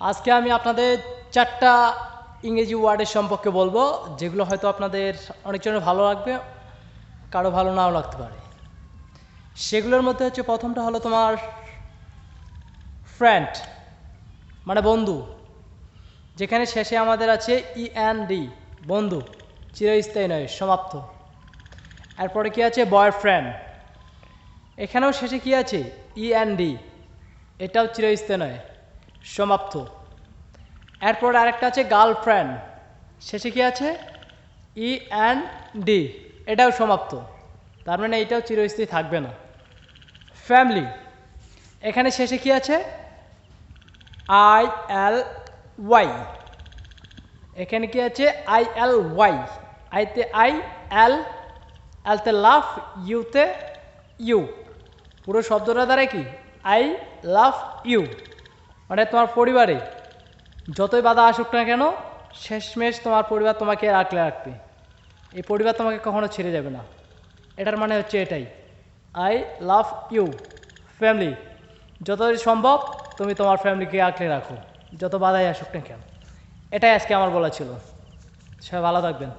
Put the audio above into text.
আজকে আমি আপনাদের চারটা ইংরেজি ওয়ার্ডের সম্পর্কে বলব, যেগুলো হয়তো আপনাদের অনেকজনের ভালো লাগবে, কারও ভালো নাও লাগতে পারে। সেগুলোর মধ্যে হচ্ছে প্রথমটা হলো তোমার ফ্রেন্ড মানে বন্ধু, যেখানে শেষে আমাদের আছে ই এন ডি বন্ধু, চিরস্থায়ী নয়, সমাপ্ত। এরপরে কি আছে? বয়ফ্রেন্ড এখানেও শেষে কি আছে? ই এন ডি এটাও চিরস্থায়ী নয়। সমাপ্ত। এরপর আরেকটা আছে গার্লফ্রেন্ড। শেষে কি আছে? ই অ্যান্ড ডি এটাও সমাপ্ত। তার মানে এটাও চিরস্থায়ী থাকবে না। ফ্যামিলি এখানে শেষে কি আছে? আই এল ওয়াই এখানে কি আছে? আই এল ওয়াই আইতে আই এল এলতে লাভ ইউতে ইউ পুরো শব্দটা দ্বারা কি? আই লাভ ইউ মানে তোমার পরিবারে যতই বাধা আসুক না কেন, শেষমেশ তোমার পরিবার তোমাকে রাখলে রাখবে এই পরিবার তোমাকে কখনো ছেড়ে যাবে না। এটার মানে হচ্ছে এটাই। I love you, family. যতই সম্ভব তুমি তোমার ফ্যামিলিকে আঁকড়ে রাখো। যত বাধাই আসুক না কেন। এটাই আজকে আমার বলা ছিল। সবাই ভালো থাকবেন।